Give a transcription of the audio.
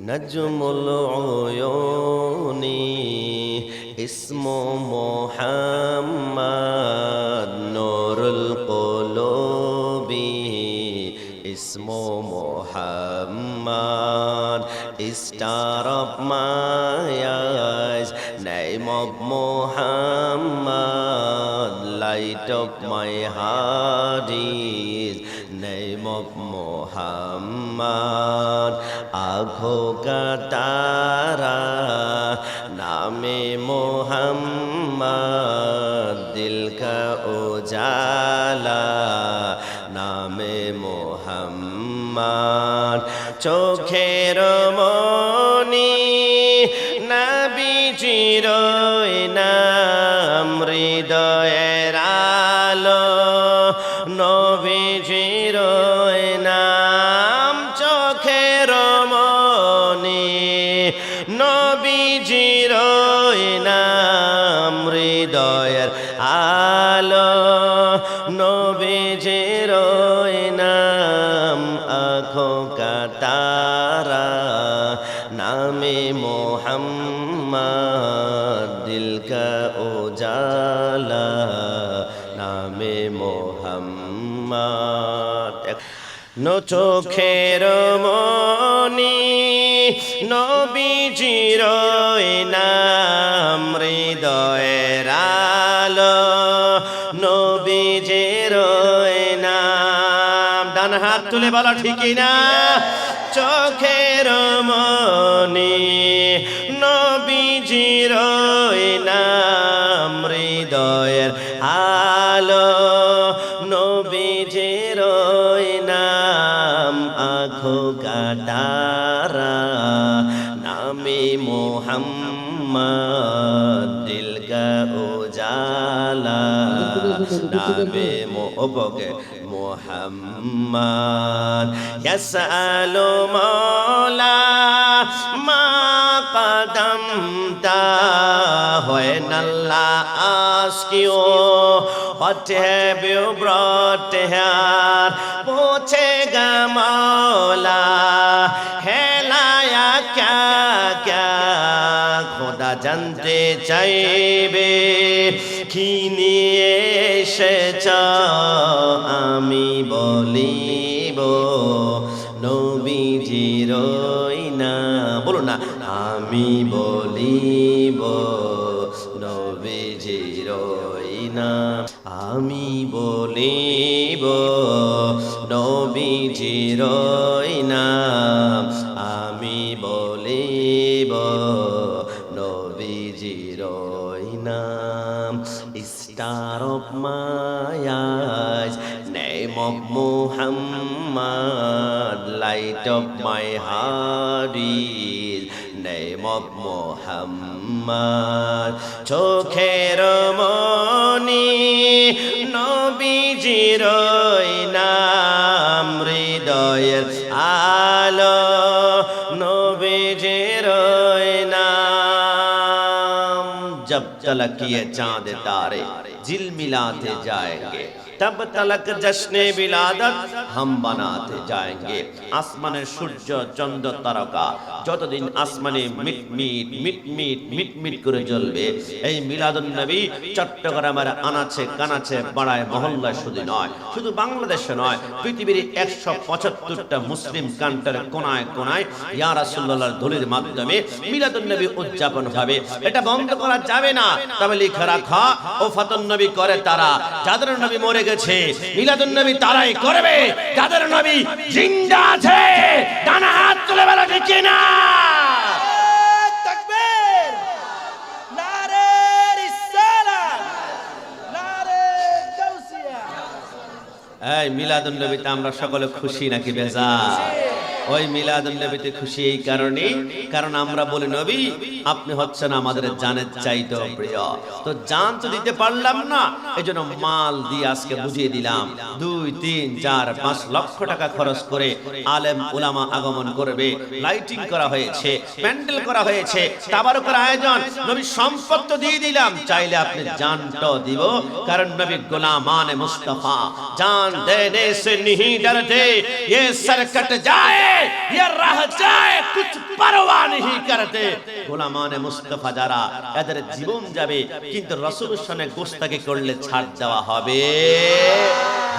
নজমুল উয়ুনি ইসমু মুহাম্মদ নূরুল কুলুবি ইসমু Muhammad star of eyes name of Muhammad light of my heart Mohammad. আঘোগা নামে মোহাম্মদ। দিল কা উজালা, নামে মোহাম্মদ। চোখের মনি নাবি চিরই নাম, হৃদয়ের আলো। নবী চিরই হৃদয়ের আলো নবীজি রয় নাম আখো কাতারা, নামে মোহাম্মদ দিল কা উজালা, নামে মোহাম্মদ। নো চোখের মনি, নবীজির নাম হৃদয় বলো ঠিকই না চোখের মনি নবীজির নাম হৃদয়ের আলো নবীজির নাম আখো কাটারা নামে মোহাম্মদ দিল কা উজালা নামে মোবকে মোহাম্মদ ইয়াসালু মাওলা মা কদমতা when Allah asks you what have you brought here पूछेगा मौला हेलाया क्या क्या খোদা জানতে চাইবে, কি নিয়ে এসেছ আমি বলিব, নবীজির না। বলুন না, আমি বলিব, নবীজির না। আমি বলিব, নবীজির নাম আমি বলিব of Mayaz name of Muhammad light of my heart is name of Muhammad চোখের মনি নবীজির নাম झलकिए चाँद तारे जिल मिलाते जाएँगे। तब तलक जश्न बिलादत हम बनाते जाएंगे আসমানের সূর্য চন্দ্র তারকা যতদিন আসমানে মিটমিট মিটমিট মিটমিট করে জ্বলবে এই মিলাদুন নবী চট্টগ্রামের আনাচে কানাচে পাড়ায় মহল্লায় শুধু নয় শুধু বাংলাদেশে নয় পৃথিবীর একশো পঁচাত্তরটা মুসলিম কান্টার কোনায় কোনায় ইয়া রাসূলুল্লাহর ধুলির মাধ্যমে মিলাদুন নবী উদযাপন হবে এটা বন্ধ করা যাবে না তবে লিখে রাখা ও ফাতুন নবী করে তারা যাদের নবী মরে গেছে। মিলাদুন নবী তারাই করবে। যাদের নবী? জিন্দা আছে। ডানা হাত তুলে বেলা ঠিক না এই মিলাদুন নবীতে আমরা সকলে খুশি নাকি বেজার? ওই মিলাদুন নবীতে খুশি এই কারণে কারণ আমরা বলি নবী আপনি হচ্ছেন আমাদের জানের চাইতে প্রিয় তো জান তো দিতে পারলাম না এই জন্য মাল দিয়ে আজকে বুঝিয়ে দিলাম দুই তিন চার পাঁচ লক্ষ টাকা খরচ করে আলেম উলামা আগমন করবে লাইটিং করা হয়েছে প্যান্ডেল করা হয়েছে তাবারকের আয়োজন নবী সম্পদ তো দিয়ে দিলাম চাইলে আপনি জানটাও দিব কারণ নবী গোলামান মুস্তফা जान देने से नहीं डरते ये सर कट जाए ये रह जाए कुछ परवाह नहीं करते গোলামানে মুস্তাফা যারা এদের জীবন যাবে কিন্তু রসুল সনে গোস্তাকে করলে ছাড় দেওয়া হবে